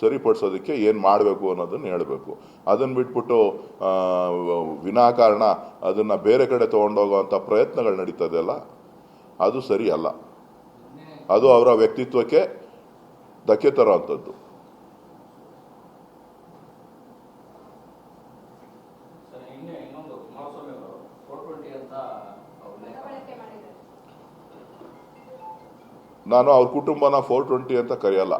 ಸರಿಪಡಿಸೋದಕ್ಕೆ ಏನು ಮಾಡಬೇಕು ಅನ್ನೋದನ್ನು ಹೇಳಬೇಕು. ಅದನ್ನು ಬಿಟ್ಬಿಟ್ಟು ವಿನಾಕಾರಣ ಅದನ್ನು ಬೇರೆ ಕಡೆ ತೊಗೊಂಡೋಗುವಂಥ ಪ್ರಯತ್ನಗಳು ನಡೀತದೆಯಲ್ಲ ಅದು ಸರಿ ಅಲ್ಲ ಅದು ಅವರ ವ್ಯಕ್ತಿತ್ವಕ್ಕೆ ಧಕ್ಕೆ ತರೋವಂಥದ್ದು. ಸರ್ ಇನ್ನೇ ಇನ್ನೊಂದು ಕುಮಾರಸ್ವಾಮಿ ಅವರು ಅಂತ ಅವ್ರು ನಾನು ಅವ್ರ ಕುಟುಂಬನ ಫೋರ್ ಟ್ವೆಂಟಿ ಅಂತ ಕರೆಯಲ್ಲ.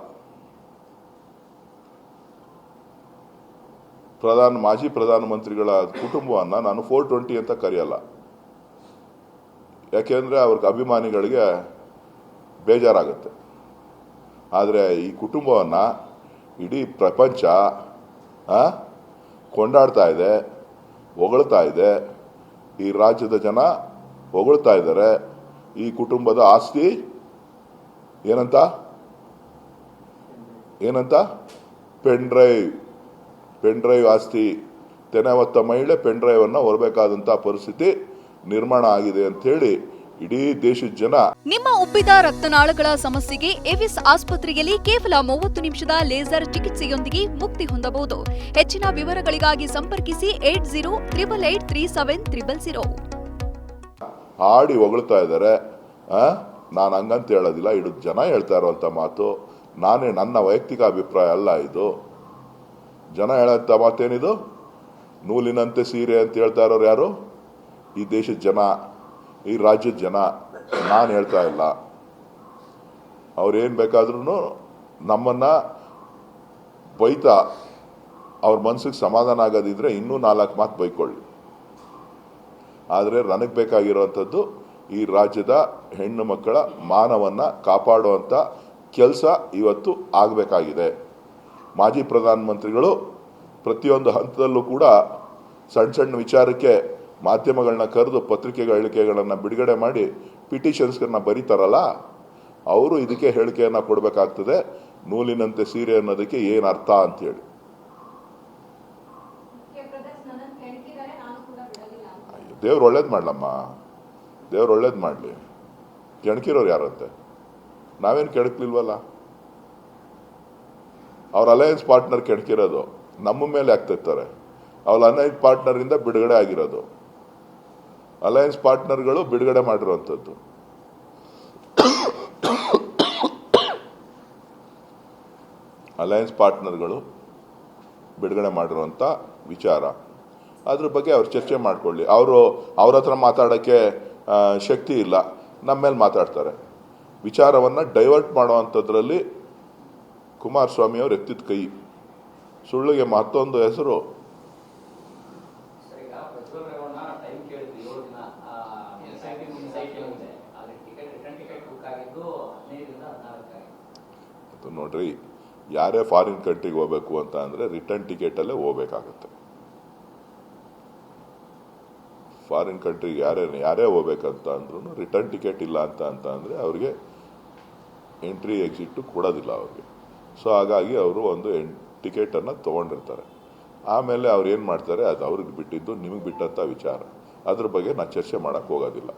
ಪ್ರಧಾನ, ಮಾಜಿ ಪ್ರಧಾನಮಂತ್ರಿಗಳ ಕುಟುಂಬವನ್ನು ನಾನು ಫೋರ್ ಟ್ವೆಂಟಿ ಅಂತ ಕರೆಯಲ್ಲ. ಯಾಕೆಂದರೆ ಅವ್ರಿಗೆ ಅಭಿಮಾನಿಗಳಿಗೆ ಬೇಜಾರಾಗುತ್ತೆ. ಆದರೆ ಈ ಕುಟುಂಬವನ್ನು ಇಡೀ ಪ್ರಪಂಚ ಕೊಂಡಾಡ್ತಾ ಇದೆ, ಹೊಗಳ್ತಾ ಇದೆ. ಈ ರಾಜ್ಯದ ಜನ ಹೊಗಳ್ತಾ ಇದ್ದಾರೆ. ಈ ಕುಟುಂಬದ ಆಸ್ತಿ ಏನಂತ? ಏನಂತ? Pen drive. ಪೆನ್ ಡ್ರೈವ್ ಆಸ್ತಿ ತೆನೆ ಹೊತ್ತ ಮಹಿಳೆ ಪೆನ್ ಡ್ರೈವ್ ಅನ್ನ ಹೊರಬೇಕಾದಂತ ಪರಿಸ್ಥಿತಿ ನಿರ್ಮಾಣ ಆಗಿದೆ ಅಂತ ಹೇಳಿ ಇಡೀ ದೇಶದ ಜನ. ನಿಮ್ಮ ಉಬ್ಬಿದ ರಕ್ತನಾಳಗಳ ಸಮಸ್ಯೆಗೆ ಎವಿಸ್ ಆಸ್ಪತ್ರೆಯಲ್ಲಿ ಕೇವಲ ಮೂವತ್ತು ನಿಮಿಷದ ಲೇಸರ್ ಚಿಕಿತ್ಸೆಯೊಂದಿಗೆ ಮುಕ್ತಿ ಹೊಂದಬಹುದು. ಹೆಚ್ಚಿನ ವಿವರಗಳಿಗಾಗಿ ಸಂಪರ್ಕಿಸಿ eight zero triple eight three seven triple zero. ಹಾಡಿ ಹೊಗಳ್ತಾ ಇದ್ದಾರೆ. ನಾನು ಹಂಗಂತ ಹೇಳೋದಿಲ್ಲ. ಇಡು ಜನ ಹೇಳ್ತಾ ಇರುವಂತ ಮಾತು. ನಾನೇ ನನ್ನ ವೈಯಕ್ತಿಕ ಅಭಿಪ್ರಾಯ ಅಲ್ಲ ಇದು. ಜನ ಹೇಳೋಂಥ ಮಾತೇನಿದು ನೂಲಿನಂತೆ ಸೀರೆ ಅಂತ ಹೇಳ್ತಾ ಇರೋರು ಯಾರು? ಈ ದೇಶದ ಜನ, ಈ ರಾಜ್ಯದ ಜನ. ನಾನು ಹೇಳ್ತಾ ಇಲ್ಲ. ಅವ್ರೇನು ಬೇಕಾದ್ರೂ ನಮ್ಮನ್ನ ಬೈತಾ ಅವ್ರ ಮನಸ್ಸಿಗೆ ಸಮಾಧಾನ ಆಗೋದಿದ್ರೆ ಇನ್ನೂ ನಾಲ್ಕು ಮಾತು ಬೈಕೊಳ್ಳಿ. ಆದರೆ ನನಗೆ ಬೇಕಾಗಿರುವಂಥದ್ದು ಈ ರಾಜ್ಯದ ಹೆಣ್ಣು ಮಕ್ಕಳ ಮಾನವನ್ನು ಕಾಪಾಡುವಂಥ ಕೆಲಸ ಇವತ್ತು ಆಗಬೇಕಾಗಿದೆ. ಮಾಜಿ ಪ್ರಧಾನಮಂತ್ರಿಗಳು ಪ್ರತಿಯೊಂದು ಹಂತದಲ್ಲೂ ಕೂಡ ಸಣ್ಣ ಸಣ್ಣ ವಿಚಾರಕ್ಕೆ ಮಾಧ್ಯಮಗಳನ್ನ ಕರೆದು ಪತ್ರಿಕೆಗಳ ಹೇಳಿಕೆಗಳನ್ನು ಬಿಡುಗಡೆ ಮಾಡಿ ಪಿಟಿಷನ್ಸ್ಗಳನ್ನ ಬರೀತಾರಲ್ಲ ಅವರು ಇದಕ್ಕೆ ಹೇಳಿಕೆಯನ್ನು ಕೊಡಬೇಕಾಗ್ತದೆ ನೂಲಿನಂತೆ ಸೀರೆ ಅನ್ನೋದಕ್ಕೆ ಏನು ಅರ್ಥ ಅಂತೇಳಿ ದೇವ್ರು ಒಳ್ಳೇದು ಮಾಡಲಮ್ಮ. ದೇವ್ರು ಒಳ್ಳೇದು ಮಾಡಲಿ. ಕೆಣಕಿರೋರು ಯಾರಂತೆ? ನಾವೇನು ಕೆಣಕ್ಲಿಲ್ವಲ್ಲ? ಅವ್ರ ಅಲಯನ್ಸ್ ಪಾರ್ಟ್ನರ್ ಕೆಣಕಿರೋದು, ನಮ್ಮ ಮೇಲೆ ಆಗ್ತಿರ್ತಾರೆ. ಅವ್ರ ಅಲಯನ್ಸ್ ಪಾರ್ಟ್ನರಿಂದ ಬಿಡುಗಡೆ ಆಗಿರೋದು. ಅಲಯನ್ಸ್ ಪಾರ್ಟ್ನರ್ಗಳು ಬಿಡುಗಡೆ ಮಾಡಿರುವಂಥದ್ದು. ಅಲಯನ್ಸ್ ಪಾರ್ಟ್ನರ್ಗಳು ಬಿಡುಗಡೆ ಮಾಡಿರುವಂಥ ವಿಚಾರ. ಅದ್ರ ಬಗ್ಗೆ ಅವ್ರು ಚರ್ಚೆ ಮಾಡಿಕೊಳ್ಳಿ. ಅವರು ಅವ್ರ ಹತ್ರ ಮಾತಾಡೋಕ್ಕೆ ಶಕ್ತಿ ಇಲ್ಲ. ನಮ್ಮ ಮೇಲೆ ಮಾತಾಡ್ತಾರೆ. ವಿಚಾರವನ್ನು ಡೈವರ್ಟ್ ಮಾಡುವಂಥದ್ರಲ್ಲಿ ಕುಮಾರಸ್ವಾಮಿ ಅವ್ರು ಎತ್ತಿದ ಕೈ. ಸುಳ್ಳಿಗೆ ಮತ್ತೊಂದು ಹೆಸರು. ನೋಡ್ರಿ ಯಾರೇ ಫಾರಿನ್ ಕಂಟ್ರಿಗೆ ಹೋಗ್ಬೇಕು ಅಂತ ಅಂದರೆ ರಿಟರ್ನ್ ಟಿಕೆಟಲ್ಲೇ ಹೋಗ್ಬೇಕಾಗತ್ತೆ. ಫಾರಿನ್ ಕಂಟ್ರಿಗೆ ಯಾರೇ ಯಾರೇ ಹೋಗ್ಬೇಕಂತ ಅಂದ್ರೂ ರಿಟರ್ನ್ ಟಿಕೆಟ್ ಇಲ್ಲ ಅಂತ ಅಂತ ಅಂದರೆ ಅವ್ರಿಗೆ ಎಂಟ್ರಿ ಎಕ್ಸಿಟ್ ಕೊಡೋದಿಲ್ಲ ಅವ್ರಿಗೆ. ಸೊ ಹಾಗಾಗಿ ಅವರು ಒಂದು ಟಿಕೆಟನ್ನು ತೊಗೊಂಡಿರ್ತಾರೆ. ಆಮೇಲೆ ಅವ್ರು ಏನು ಮಾಡ್ತಾರೆ, ಅದು ಅವ್ರಿಗೆ ಬಿಟ್ಟಿದ್ದು, ನಿಮಗೆ ಬಿಟ್ಟಂಥ ವಿಚಾರ. ಅದ್ರ ಬಗ್ಗೆ ನಾನು ಚರ್ಚೆ ಮಾಡೋಕ್ಕೆ ಹೋಗೋದಿಲ್ಲ.